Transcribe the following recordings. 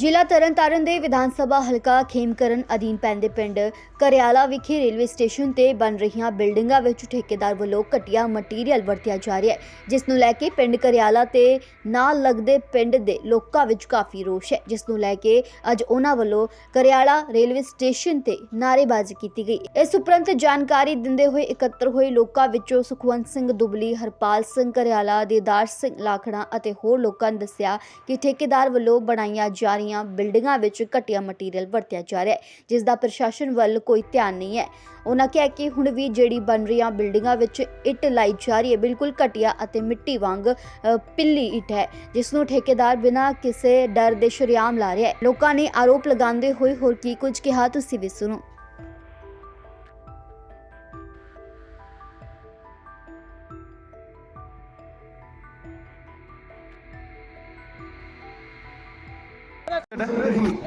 ਜ਼ਿਲ੍ਹਾ ਤਰਨਤਾਰਨ ਦੇ ਵਿਧਾਨ ਸਭਾ ਹਲਕਾ ਖੇਮਕਰਨ ਅਧੀਨ ਪੈਂਦੇ ਪਿੰਡ ਕਰਿਆਲਾ ਵਿਖੇ ਰੇਲਵੇ ਸਟੇਸ਼ਨ ਤੇ ਬਣ ਰਹੀਆਂ ਬਿਲਡਿੰਗਾਂ ਵਿੱਚ ਠੇਕੇਦਾਰ ਵੱਲੋਂ ਘਟੀਆ ਮਟੀਰੀਅਲ ਵਰਤਿਆ ਜਾ ਰਿਹਾ ਹੈ, ਜਿਸ ਨੂੰ ਲੈ ਕੇ ਪਿੰਡ ਕਰਿਆਲਾ ਤੇ ਨਾਲ ਲੱਗਦੇ ਪਿੰਡ ਦੇ ਲੋਕਾਂ ਵਿੱਚ ਕਾਫੀ ਰੋਸ਼ ਹੈ। ਜਿਸ ਨੂੰ ਲੈ ਕੇ ਅੱਜ ਉਹਨਾਂ ਵੱਲੋਂ ਕਰਿਆਲਾ ਰੇਲਵੇ ਸਟੇਸ਼ਨ ਤੇ ਨਾਅਰੇਬਾਜ਼ੀ ਕੀਤੀ ਗਈ। ਇਸ ਉਪਰੰਤ ਜਾਣਕਾਰੀ ਦਿੰਦੇ ਹੋਏ ਇਕੱਤਰ ਹੋਏ ਲੋਕਾਂ ਵਿੱਚੋਂ ਸੁਖਵੰਤ ਸਿੰਘ ਦੁਬਲੀ, ਹਰਪਾਲ ਸਿੰਘ ਕਰਿਆਲਾ ਦੇਦਾਰ ਸਿੰਘ ਲਾਖੜਾ ਅਤੇ ਹੋਰ ਲੋਕਾਂ ਨੇ ਦੱਸਿਆ ਕਿ ਠੇਕੇਦਾਰ ਵੱਲੋਂ ਬਣਾਈਆਂ ਜਾ ਰਹੀਆਂ ਬਿਲਡਿੰਗਾਂ ਵਿੱਚ ਘਟੀਆ ਮਟੀਰੀਅਲ ਵਰਤਿਆ ਜਾ ਰਿਹਾ ਹੈ ਜਿਸ ਦਾ ਪ੍ਰਸ਼ਾਸਨ ਵੱਲ ਕੋਈ ਧਿਆਨ ਨਹੀਂ ਹੈ। ਉਹਨਾਂ ਕਿਹਾ ਕਿ ਹੁਣ ਵੀ ਜਿਹੜੀ ਬਣ ਰਹੀਆਂ ਬਿਲਡਿੰਗਾਂ ਵਿੱਚ ਇੱਟ ਲਾਈ ਜਾ ਰਹੀ ਹੈ ਬਿਲਕੁਲ ਘਟੀਆ ਅਤੇ ਮਿੱਟੀ ਵਾਂਗ ਅ, ਪਿੱਲੀ ਇੱਟ ਹੈ ਜਿਸ ਨੂੰ ਠੇਕੇਦਾਰ ਬਿਨਾਂ ਕਿਸੇ ਡਰ ਦੇ ਸ਼ਰੇਆਮ ਲਾ ਰਿਹਾ ਹੈ। ਲੋਕਾਂ ਨੇ ਆਰੋਪ ਲਗਾਉਂਦੇ ਹੋਏ ਹੋਰ ਕੀ ਕੁਝ ਕਿਹਾ ਤੁਸੀਂ ਵੀ ਸੁਣੋ।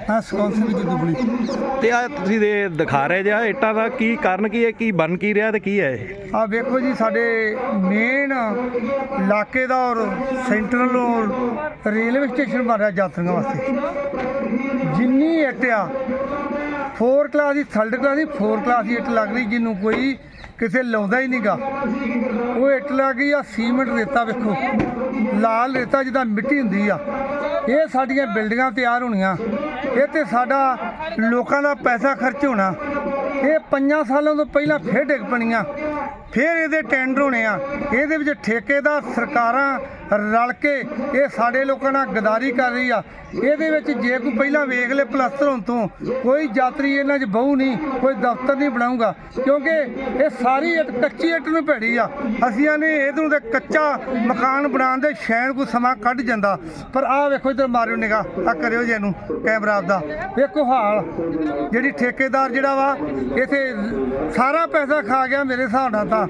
ਹਾਂ ਸਕੌਂਸਲ ਦੀ ਦੁਬਲੀ ਤੇ ਆ ਤੁਸੀਂ ਦੇ ਦਿਖਾ ਰਹੇ ਜੇ ਇੱਟਾਂ ਦਾ ਕੀ ਕਾਰਨ ਕੀ ਹੈ ਕੀ ਬਣ ਕੀ ਰਿਹਾ ਤੇ ਕੀ ਹੈ ਇਹ? ਆ ਵੇਖੋ ਜੀ ਸਾਡੇ ਮੇਨ ਇਲਾਕੇ ਦਾ ਔਰ ਸੈਂਟਰਲ ਔਰ ਰੇਲਵੇ ਸਟੇਸ਼ਨ ਬਣ ਰਿਹਾ ਯਾਤਰੀਆਂ ਵਾਸਤੇ। ਜਿੰਨੀ ਇੱਟ ਆ 4 ਕਲਾਸ ਦੀ ਥਰਡ ਕਲਾਸ ਦੀ 4 ਕਲਾਸ ਦੀ ਇੱਟ ਲੱਗ ਰਹੀ ਜਿਹਨੂੰ ਕੋਈ ਕਿਸੇ ਲਾਉਂਦਾ ਹੀ ਨਹੀਂਗਾ ਉਹ ਇੱਟ ਲੱਗ ਗਈ ਆ ਸੀਮੈਂਟ ਰੇਤਾ ਵੇਖੋ ਲਾਲ ਰੇਤਾ ਜਿਹਦਾ ਮਿੱਟੀ ਹੁੰਦੀ ਆ। ਇਹ ਸਾਡੀਆਂ ਬਿਲਡਿੰਗਾਂ ਤਿਆਰ ਹੋਣੀਆਂ। ਇਹ ਤੇ ਸਾਡਾ ਲੋਕਾਂ ਦਾ ਪੈਸਾ ਖਰਚ ਹੋਣਾ। ਇਹ ਪੰਜਾਂ ਸਾਲਾਂ ਤੋਂ ਪਹਿਲਾਂ ਫੇਰ ਡਿੱਗ ਪਣੀਆਂ ਫੇਰ ਇਹਦੇ ਟੈਂਡਰ ਹੋਣੇ ਆ। ਇਹਦੇ ਵਿੱਚ ਠੇਕੇਦਾਰ, ਸਰਕਾਰਾਂ ਰਲ ਕੇ ਇਹ ਸਾਡੇ ਲੋਕਾਂ ਨਾਲ ਗਦਾਰੀ ਕਰ ਰਹੀ ਆ। ਇਹਦੇ ਵਿੱਚ ਜੇ ਕੋਈ ਪਹਿਲਾਂ ਵੇਖ ਲੇ ਪਲਸਤਰ ਹੋਣ ਤੋਂ, ਕੋਈ ਯਾਤਰੀ ਇਹਨਾਂ 'ਚ ਬਹੂ ਨਹੀਂ, ਕੋਈ ਦਫ਼ਤਰ ਨਹੀਂ ਬਣਾਊਗਾ। ਕਿਉਂਕਿ ਇਹ ਸਾਰੀ ਇੱਟ, ਕੱਚੀ ਇੱਟ ਨੂੰ ਭੈੜੀ ਆ। ਅਸੀਂ ਨੇ ਇਹਨੂੰ ਤੇ ਕੱਚਾ ਮਕਾਨ ਬਣਾਉਣ ਦੇ ਸ਼ੈਨ ਕੋਈ ਸਮਾਂ ਕੱਢ ਜਾਂਦਾ। ਪਰ ਆਹ ਵੇਖੋ ਇਧਰ ਮਾਰਿਓ ਨਿਗਾਹ ਆ ਕਰਿਓ ਜੇ ਇਹਨੂੰ ਕੈਮਰਾ ਆਪਦਾ। ਵੇਖੋ ਹਾਲ, ਜਿਹੜੀ ਠੇਕੇਦਾਰ ਜਿਹੜਾ ਵਾ, ਇਥੇ ਸਾਰਾ ਪੈਸਾ ਖਾ ਗਿਆ ਮੇਰੇ ਹਿਸਾਬ ਨਾਲ ਤਾਂ।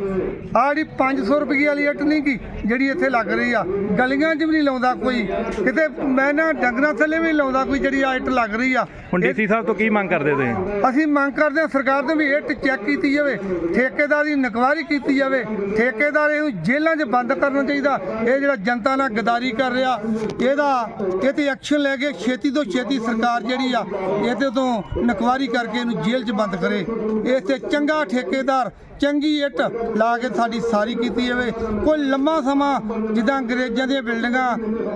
ਆਹ ਜਿਹੜੀ 500 ਰੁਪਏ ਵਾਲੀ ਇੱਟ ਨਹੀਂ ਗੀ ਜਿਹੜੀ ਇੱਥੇ ਲੱਗ ਰਹੀ ਆ। ਗਲੀਆਂ 'ਚ ਵੀ ਨਹੀਂ ਲਾਉਂਦਾ ਕੋਈ। ਕਿਤੇ ਮੈਂ ਨਾ ਡੰਗਰਾਂ ਥੱਲੇ ਵੀ ਨਹੀਂ ਲਾਉਂਦਾ ਕੋਈ ਜਿਹੜੀ ਆ ਇੱਟ ਲੱਗ ਰਹੀ ਆ। ਹੁਣ ਇਹ- ਡੀਸੀ ਸਾਹਿਬ ਤੋਂ ਕੀ ਮੰਗ ਕਰਦੇ ਤੁਸੀਂ? ਅਸੀਂ ਮੰਗ ਕਰਦੇ ਹਾਂ ਸਰਕਾਰ ਤੋਂ ਵੀ ਇੱਟ ਚੈੱਕ ਕੀਤੀ ਜਾਵੇ ਠੇਕੇਦਾਰ ਦੀ ਨਕਵਾਰੀ ਕੀਤੀ ਜਾਵੇ। ਠੇਕੇਦਾਰ ਇਹਨੂੰ ਜੇਲ੍ਹਾਂ 'ਚ ਬੰਦ ਕਰਨਾ ਚਾਹੀਦਾ। ਇਹ ਜਿਹੜਾ ਜਨਤਾ ਨਾਲ ਗਦਾਰੀ ਕਰ ਰਿਹਾ ਇਹਦਾ ਇਹ ਤੇ ਐਕਸ਼ਨ ਲੈ ਕੇ ਛੇਤੀ ਤੋਂ ਛੇਤੀ ਸਰਕਾਰ ਜਿਹੜੀ ਆ ਇਹਦੇ ਤੋਂ ਨਕਵਾਰੀ ਕਰਕੇ ਇਹਨੂੰ ਜੇਲ੍ਹ 'ਚ ਬੰਦ ਕਰੇ। ਇਹ ਤੇ ਚੰਗਾ ਠੇਕੇਦਾਰ ਚੰਗੀ ਇੱਟ ਲਾ ਕੇ ਸਾਡੀ ਸਾਰੀ ਕੀਤੀ ਜਾਵੇ। ਕੋਈ ਲੰਮਾ ਸਮਾਂ ਜਿੱਦਾਂ ਅੰਗਰੇਜ਼ਾਂ ਦੀਆਂ ਬਿਲਡਿੰਗਾਂ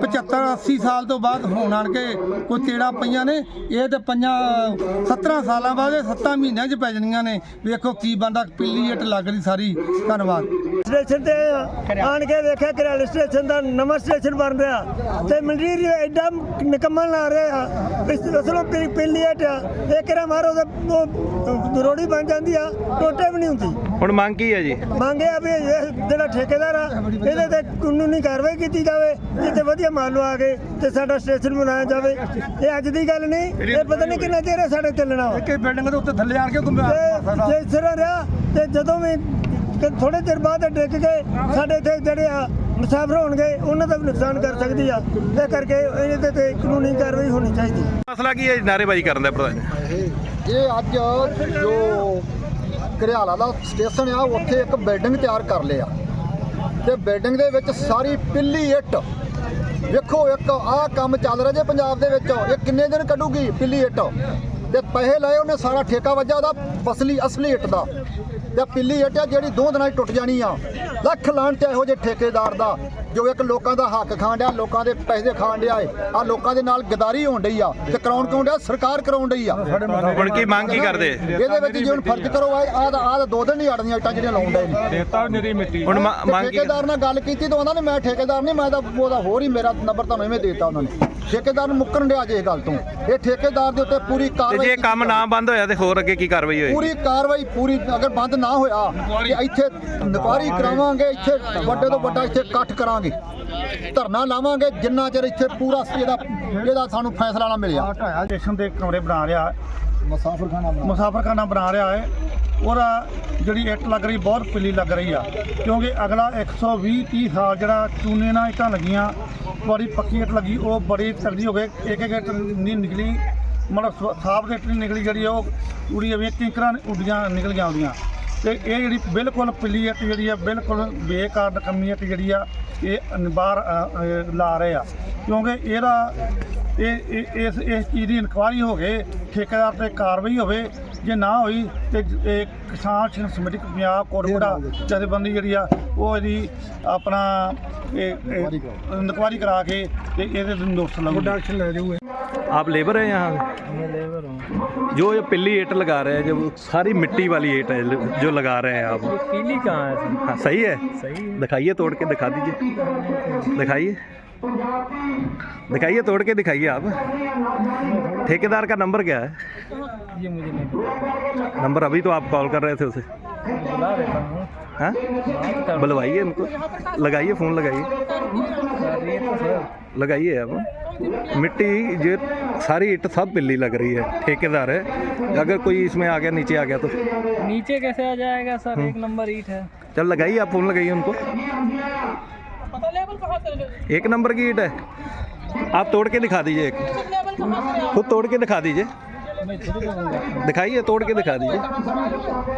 75 80 ਸਾਲ ਤੋਂ ਬਾਅਦ ਹੋਣ ਆਣ ਕੇ ਕੋਈ ਤੇੜਾ ਪਈਆਂ ਨੇ, ਇਹ ਤੇ ਪੰਜਾਂ 17 ਸਾਲਾਂ ਬਾਅਦ ਇਹ 7 ਮਹੀਨਿਆਂ 'ਚ ਪੈ ਜਾਣੀਆਂ ਨੇ। ਵੇਖੋ ਕੀ ਬੰਦਾ ਪਿੱਲੀ ਇੱਟ ਲੱਗ ਰਹੀ ਸਾਰੀ। ਧੰਨਵਾਦ। ਸਟੇਸ਼ਨ ਤੇ ਆਣ ਕੇ ਵੇਖਿਆ ਕਿ ਸਟੇਸ਼ਨ ਦਾ ਨਵਾਂ ਸਟੇਸ਼ਨ ਬਣ ਰਿਹਾ। ਤੇ ਮੰਡੀਰ ਐਡਾ ਨਿਕੰਮਾ ਲਾ ਰਿਹਾ। ਇਸ ਅਸਲੋਂ ਪਹਿਲੀ ਏਟ ਇਹ ਕਿਰਾ ਮਾਰੋ ਉਹ ਰੋੜੀ ਬਣ ਜਾਂਦੀ ਆ ਟੋਟੇ ਵੀ ਨਹੀਂ ਹੁੰਦੀ। ਹੁਣ ਮੰਗ ਕੀ ਹੈ ਜੀ? ਮੰਗਿਆ ਵੀ ਇਹ ਜਿਹੜਾ ਠੇਕੇਦਾਰ ਆ ਇਹਦੇ ਤੇ ਕਾਨੂੰਨੀ ਕਾਰਵਾਈ ਕੀਤੀ ਜਾਵੇ ਜਿੱਤੇ ਵਧੀਆ ਮਾਲ ਲਵਾ ਕੇ ਤੇ ਸਾਡਾ ਸਟੇਸ਼ਨ ਬਣਾਇਆ ਜਾਵੇ। ਇਹ ਅੱਜ ਦੀ ਗੱਲ ਨਹੀਂ ਇਹ ਪਤਾ ਨਹੀਂ ਕਿੰਨਾ ਚਿਰ ਇਹ ਸਾਡੇ ਚੱਲਣਾ ਵਾ ਕਿ ਬਿਲਡਿੰਗ ਦੇ ਉੱਤੇ ਥੱਲੇ ਆਣ ਕੇ ਤੇ ਜੇ ਇਸ ਤਰ੍ਹਾਂ ਰਿਹਾ ਤੇ ਜਦੋਂ ਵੀ ਥੋੜੇ ਚਿਰ ਬਾਅਦ ਇਹ ਡਿੱਗ ਗਏ ਸਾਡੇ ਇੱਥੇ ਜਿਹੜੇ ਆ ਮੁਸਾਫਰ ਹੋਣਗੇ ਉਹਨਾਂ ਦਾ ਵੀ ਨੁਕਸਾਨ ਕਰ ਸਕਦੀ ਆ। ਇਹ ਕਰਕੇ ਇਹਦੇ ਤੇ ਕਾਨੂੰਨੀ ਕਾਰਵਾਈ ਹੋਣੀ ਚਾਹੀਦੀ। ਮਸਲਾ ਕੀ ਹੈ ਜੀ? ਨਾਅਰੇਬਾਜ਼ੀ ਕਰਨ ਦਾ ਪ੍ਰਧਾਨ ਇਹ ਅੱਜ ਜੋ ਘਰਿਆਲਾ ਦਾ ਸਟੇਸ਼ਨ ਆ, ਉੱਥੇ ਇੱਕ ਬਿਲਡਿੰਗ ਤਿਆਰ ਕਰ ਲਿਆ। ਤੇ ਬਿਲਡਿੰਗ ਦੇ ਵਿੱਚ ਸਾਰੀ ਪਿੱਲੀ ਇੱਟ। ਵੇਖੋ ਇੱਕ ਆਹ ਕੰਮ ਚੱਲ ਰਿਹਾ ਜੇ ਪੰਜਾਬ ਦੇ ਵਿੱਚ। ਇਹ ਕਿੰਨੇ ਦਿਨ ਕੱਢੂਗੀ ਪਿੱਲੀ ਇੱਟ? ਤੇ ਪੈਸੇ ਲਏ ਉਹਨੇ ਸਾਰਾ ਠੇਕਾ ਵੱਜਾ ਉਹਦਾ ਫਸਲੀ ਅਸਲੀ ਇੱਟ ਦਾ। ਤੇ ਪਿੱਲੀ ਇੱਟ ਆ ਜਿਹੜੀ ਦੋ ਦਿਨਾਂ 'ਚ ਟੁੱਟ ਜਾਣੀ ਆ। ਲੱਖ ਲਾਣ ਤੇ ਇਹੋ ਜਿਹੇ ਠੇਕੇਦਾਰ ਦਾ। ਜੋ ਇੱਕ ਲੋਕਾਂ ਦਾ ਹੱਕ ਖਾਣ ਡਿਆ ਲੋਕਾਂ ਦੇ ਪੈਸੇ ਖਾਣ ਡਿਆ ਏ। ਆ ਲੋਕਾਂ ਦੇ ਨਾਲ ਗਦਾਰੀ ਹੋਣ ਡਈ ਆ ਤੇ ਕਰਾਉਣ ਕਿਉਂ ਡਿਆ? ਸਰਕਾਰ ਕਰਾਉਣ ਡਈ ਆ। ਹੁਣ ਕੀ ਮੰਗ ਕੀ ਕਰਦੇ? ਇਹਦੇ ਵਿੱਚ ਜੇ ਹੁਣ ਫਰਜ਼ ਕਰੋ ਆ ਆਹ ਤਾਂ- ਆਹ ਤਾਂ ਦੋ ਦਿਨ ਨਹੀਂ ਅੜਨੀਆਂ ਇੱਟਾਂ ਜਿਹੜੀਆਂ ਲਾਉਣ ਡਏ ਨੇ। ਹੁਣ ਮ- ਤੇ ਮੰਗ ਕੀ ਠੇਕੇਦਾਰ ਨਾਲ ਗੱਲ ਕੀਤੀ ਤਾਂ ਉਹਨਾਂ ਨੇ ਮੈਂ ਠੇਕੇਦਾਰ ਨਹੀਂ ਮੈਂ ਤਾਂ ਉਹਦਾ ਹੋਰ ਹੀ ਮੇਰਾ ਨੰਬਰ ਤੁਹਾਨੂੰ ਐਵੇਂ ਦੇਤਾ ਉਹਨਾਂ ਨੇ। ਠੇਕੇਦਾਰ ਨੂੰ ਮੁੱਕਰਨ ਡਿਆ ਜੇ ਇਹ ਗੱਲ ਤੋਂ। ਇਹ ਠੇਕੇਦਾਰ ਦੇ ਉੱਤੇ ਪੂਰੀ ਤੇ ਕਾਰਵਾਈ ਜੇ ਕੰਮ ਨਾ। ਬੰਦ ਹੋਇਆ ਤੇ ਹੋਰ ਅੱਗੇ ਕੀ ਕਾਰਵਾਈ ਹੋਏਗੀ? ਪੂਰੀ ਕਾਰਵਾਈ ਪੂਰੀ ਅਗਰ ਬੰਦ ਨਾ ਹੋਇਆ ਤੇ ਇੱਥੇ ਨਕਾਰੀ ਕਰਾਵਾਂਗੇ ਇੱਥੇ ਵੱਡੇ ਤੋਂ ਵੱਡਾ ਇੱਥੇ ਇਕੱਠ ਕਰਾਂਗੇ। ਧਰਨਾ ਲਾਵਾਂਗੇ ਜਿੰਨਾ ਚਿਰ ਇੱਥੇ ਪੂਰਾ ਇਹਦਾ ਇਹਦਾ ਸਾਨੂੰ ਫੈਸਲਾ ਨਾ ਮਿਲਿਆ। ਸਟੇਸ਼ਨ ਦੇ ਕਮਰੇ ਬਣਾ ਰਿਹਾ ਮੁਸਾਫਰਖਾਨਾ ਮੁਸਾਫਰਖਾਨਾ ਬਣਾ ਰਿਹਾ ਹੈ। ਉਹਦਾ ਜਿਹੜੀ ਇੱਟ ਲੱਗ ਰਹੀ, ਬਹੁਤ ਪਿੱਲੀ ਲੱਗ ਰਹੀ ਆ। ਕਿਉਂਕਿ ਅਗਲਾ 120 30 ਸਾਲ ਜਿਹੜਾ ਚੂਨੇ ਨਾਲ ਇੱਟਾਂ ਲੱਗੀਆਂ, ਬੜੀ ਪੱਕੀ ਇੱਟ ਲੱਗੀ, ਉਹ ਬੜੀ ਤਗੜੀ ਹੋ ਗਈ। ਇੱਕ ਇੱਕ ਇੱਟ ਨਹੀਂ ਨਿਕਲੀ। ਮਤਲਬ ਸ- ਸਾਫ਼ ਦੀ ਇੱਟ ਨਹੀਂ ਨਿਕਲੀ ਜਿਹੜੀ ਉਹ ਉੜੀ ਜਿਵੇਂ ਕਿੰਕਰਾਂ ਉੱਡੀਆਂ ਨਿਕਲ ਗਈਆਂ ਉਹਦੀਆਂ। ਤੇ ਇਹ ਜਿਹੜੀ ਬਿਲਕੁਲ ਪਿੱਲੀ ਇੱਟ ਜਿਹੜੀ ਆ, ਬਿਲਕੁਲ ਬੇਕਾਰ ਨਕਮੀ ਇੱਟ ਜਿਹੜੀ ਆ, ਇਹ ਬਾਹਰ ਲਾ ਰਹੇ ਆ। ਕਿਉਂਕਿ ਇਹਦਾ ਇਹ ਇਹ- ਇਸ ਇਸ ਚੀਜ਼ ਦੀ ਇਨਕੁਆਇਰੀ ਹੋ ਗਏ ਠੇਕੇਦਾਰ ਤੇ ਕਾਰਵਾਈ ਹੋਵੇ ਜੇ ਨਾ ਹੋਈ ਤੇ ਜ- ਇਹ ਕਿਸਾਨ ਸੰਘਰਸ਼ ਸਮਿਤੀ ਪੰਜਾਬ ਕੋਟਪੁਰਾ ਜਥੇਬੰਦੀ ਜਿਹੜੀ ਆ ਉਹ ਇਹਦੀ ਆਪਣਾ ਇਹ ਇਨਕੁਆਇਰੀ ਕਰਾ ਕੇ ਤੇ ਇਹਦੇ ਨੋਟਿਸ ਲਾਉਂਦਾ ਐਕਸ਼ਨ ਲੈ ਜਾਊਗਾ आप लेबर हैं यहाँ मैं लेबर हूँ जो ये पिल्ली ईट लगा रहे हैं जो सारी मिट्टी वाली ईट है जो लगा रहे हैं आप पीली कहाँ है हाँ सही है सही है दिखाइए तोड़ के दिखा दीजिए दिखाइए दिखाइए तोड़ के दिखाइए आप। ठेकेदार का नंबर क्या है? ये मुझे नहीं नंबर अभी तो आप कॉल कर रहे थे उसे। हूँ। बुलवाइए उनको लगाइए फ़ोन लगाइए। लगाइए आप। मिट्टी ये सारी ईट सब बिल्ली लग रही है। ठेकेदार है। अगर कोई इसमें आ गया नीचे आ गया तो। नीचे कैसे आ जाएगा सर? एक नंबर ईट है। चल लगाइए आप फ़ोन लगाइए उनको। एक नंबर की ईट है आप तोड़ के दिखा दीजिए एक खुद तोड़ के दिखा दीजिए मैं खुद को दिखाइए तोड़ के दिखा दीजिए